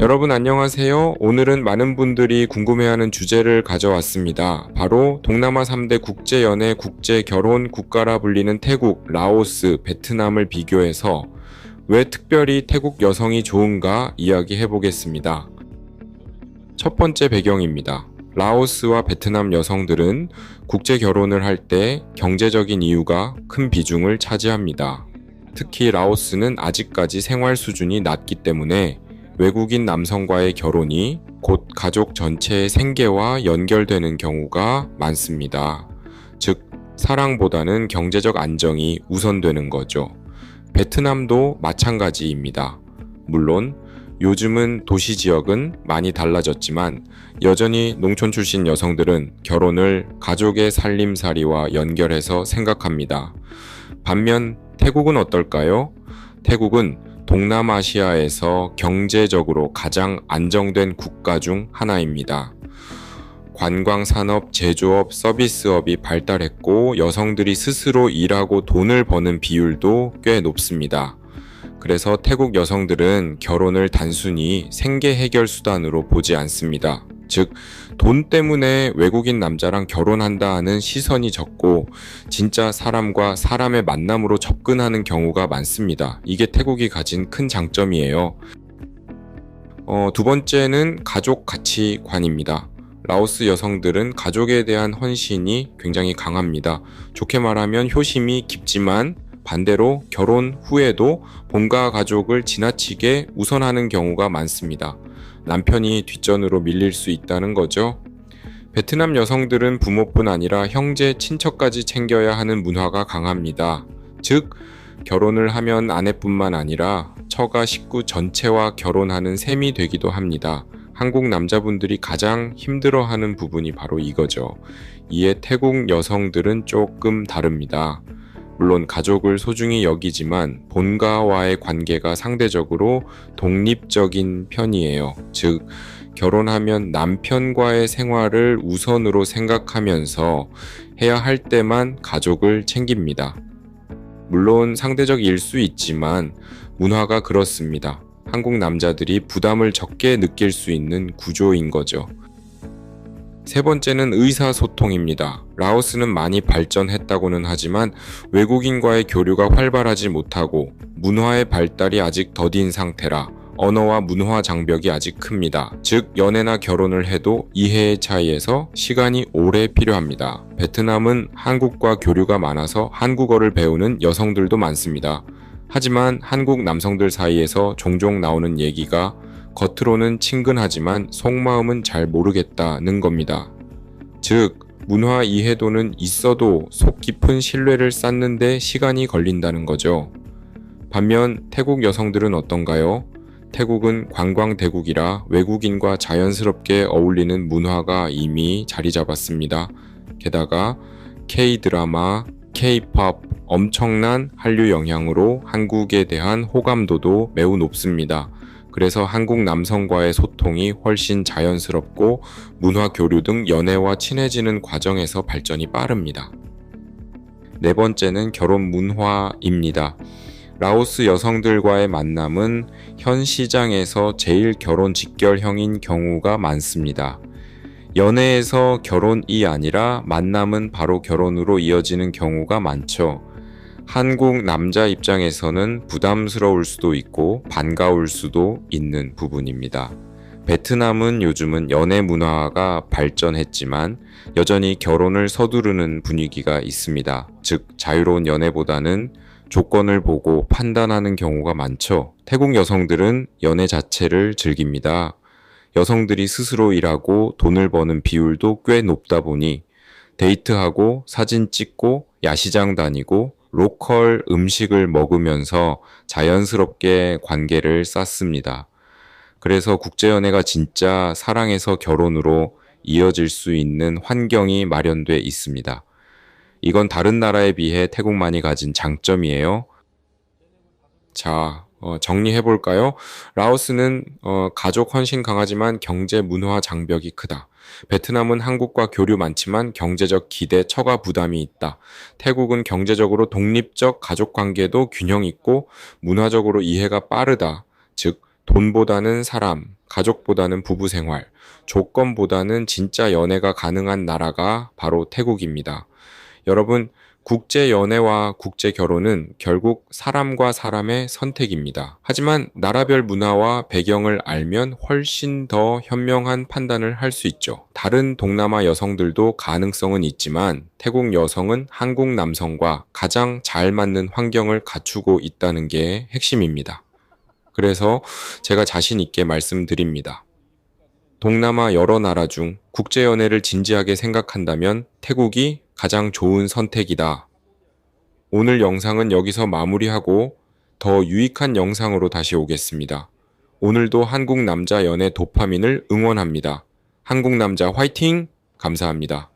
여러분 안녕하세요. 오늘은 많은 분들이 궁금해하는 주제를 가져왔습니다. 바로 동남아 3대 국제연애 국제결혼 국가라 불리는 태국, 라오스, 베트남을 비교해서 왜 특별히 태국 여성이 좋은가 이야기해 보겠습니다. 첫 번째 배경입니다. 라오스와 베트남 여성들은 국제 결혼을 할 때 경제적인 이유가 큰 비중을 차지합니다. 특히 라오스는 아직까지 생활 수준이 낮기 때문에 외국인 남성과의 결혼이 곧 가족 전체의 생계와 연결되는 경우가 많습니다. 즉, 사랑보다는 경제적 안정이 우선되는 거죠. 베트남도 마찬가지입니다. 물론 요즘은 도시 지역은 많이 달라졌지만 여전히 농촌 출신 여성들은 결혼을 가족의 살림살이와 연결해서 생각합니다. 반면 태국은 어떨까요? 태국은 동남아시아에서 경제적으로 가장 안정된 국가 중 하나입니다. 관광 산업, 제조업, 서비스업이 발달했고 여성들이 스스로 일하고 돈을 버는 비율도 꽤 높습니다. 그래서 태국 여성들은 결혼을 단순히 생계 해결 수단으로 보지 않습니다. 즉, 돈 때문에 외국인 남자랑 결혼한다 하는 시선이 적고, 진짜 사람과 사람의 만남으로 접근하는 경우가 많습니다. 이게 태국이 가진 큰 장점이에요. 어, 두 번째는 가족 가치관입니다. 라오스 여성들은 가족에 대한 헌신이 굉장히 강합니다. 좋게 말하면 효심이 깊지만 반대로 결혼 후에도 본가 가족을 지나치게 우선하는 경우가 많습니다. 남편이 뒷전으로 밀릴 수 있다는 거죠. 베트남 여성들은 부모뿐 아니라 형제, 친척까지 챙겨야 하는 문화가 강합니다. 즉, 결혼을 하면 아내뿐만 아니라 처가 식구 전체와 결혼하는 셈이 되기도 합니다. 한국 남자분들이 가장 힘들어하는 부분이 바로 이거죠. 이에 태국 여성들은 조금 다릅니다. 물론 가족을 소중히 여기지만 본가와의 관계가 상대적으로 독립적인 편이에요. 즉, 결혼하면 남편과의 생활을 우선으로 생각하면서 해야 할 때만 가족을 챙깁니다. 물론 상대적일 수 있지만 문화가 그렇습니다. 한국 남자들이 부담을 적게 느낄 수 있는 구조인 거죠. 세 번째는 의사소통입니다. 라오스는 많이 발전했다고는 하지만 외국인과의 교류가 활발하지 못하고 문화의 발달이 아직 더딘 상태라 언어와 문화 장벽이 아직 큽니다. 즉, 연애나 결혼을 해도 이해의 차이에서 시간이 오래 필요합니다. 베트남은 한국과 교류가 많아서 한국어를 배우는 여성들도 많습니다. 하지만 한국 남성들 사이에서 종종 나오는 얘기가 겉으로는 친근하지만 속마음은 잘 모르겠다는 겁니다. 즉, 문화 이해도는 있어도 속 깊은 신뢰를 쌓는데 시간이 걸린다는 거죠. 반면 태국 여성들은 어떤가요? 태국은 관광대국이라 외국인과 자연스럽게 어울리는 문화가 이미 자리 잡았습니다. 게다가 K-드라마, K-팝, 엄청난 한류 영향으로 한국에 대한 호감도도 매우 높습니다. 그래서 한국 남성과의 소통이 훨씬 자연스럽고 문화 교류 등 연애와 친해지는 과정에서 발전이 빠릅니다. 네 번째는 결혼 문화입니다. 라오스 여성들과의 만남은 현 시장에서 제일 결혼 직결형인 경우가 많습니다. 연애에서 결혼이 아니라 만남은 바로 결혼으로 이어지는 경우가 많죠. 한국 남자 입장에서는 부담스러울 수도 있고 반가울 수도 있는 부분입니다. 베트남은 요즘은 연애 문화가 발전했지만 여전히 결혼을 서두르는 분위기가 있습니다. 즉, 자유로운 연애보다는 조건을 보고 판단하는 경우가 많죠. 태국 여성들은 연애 자체를 즐깁니다. 여성들이 스스로 일하고 돈을 버는 비율도 꽤 높다 보니 데이트하고 사진 찍고 야시장 다니고 로컬 음식을 먹으면서 자연스럽게 관계를 쌓습니다. 그래서 국제연애가 진짜 사랑에서 결혼으로 이어질 수 있는 환경이 마련돼 있습니다. 이건 다른 나라에 비해 태국만이 가진 장점이에요. 자, 어, 정리해 볼까요? 라오스는 어, 가족 헌신 강하지만 경제 문화 장벽이 크다. 베트남은 한국과 교류 많지만 경제적 기대 처가 부담이 있다. 태국은 경제적으로 독립적 가족 관계도 균형 있고 문화적으로 이해가 빠르다. 즉 돈보다는 사람, 가족보다는 부부 생활, 조건보다는 진짜 연애가 가능한 나라가 바로 태국입니다. 여러분, 국제 연애와 국제 결혼은 결국 사람과 사람의 선택입니다. 하지만 나라별 문화와 배경을 알면 훨씬 더 현명한 판단을 할 수 있죠. 다른 동남아 여성들도 가능성은 있지만 태국 여성은 한국 남성과 가장 잘 맞는 환경을 갖추고 있다는 게 핵심입니다. 그래서 제가 자신 있게 말씀드립니다. 동남아 여러 나라 중 국제연애를 진지하게 생각한다면 태국이 가장 좋은 선택이다. 오늘 영상은 여기서 마무리하고 더 유익한 영상으로 다시 오겠습니다. 오늘도 한국 남자 연애 도파민을 응원합니다. 한국 남자 화이팅! 감사합니다.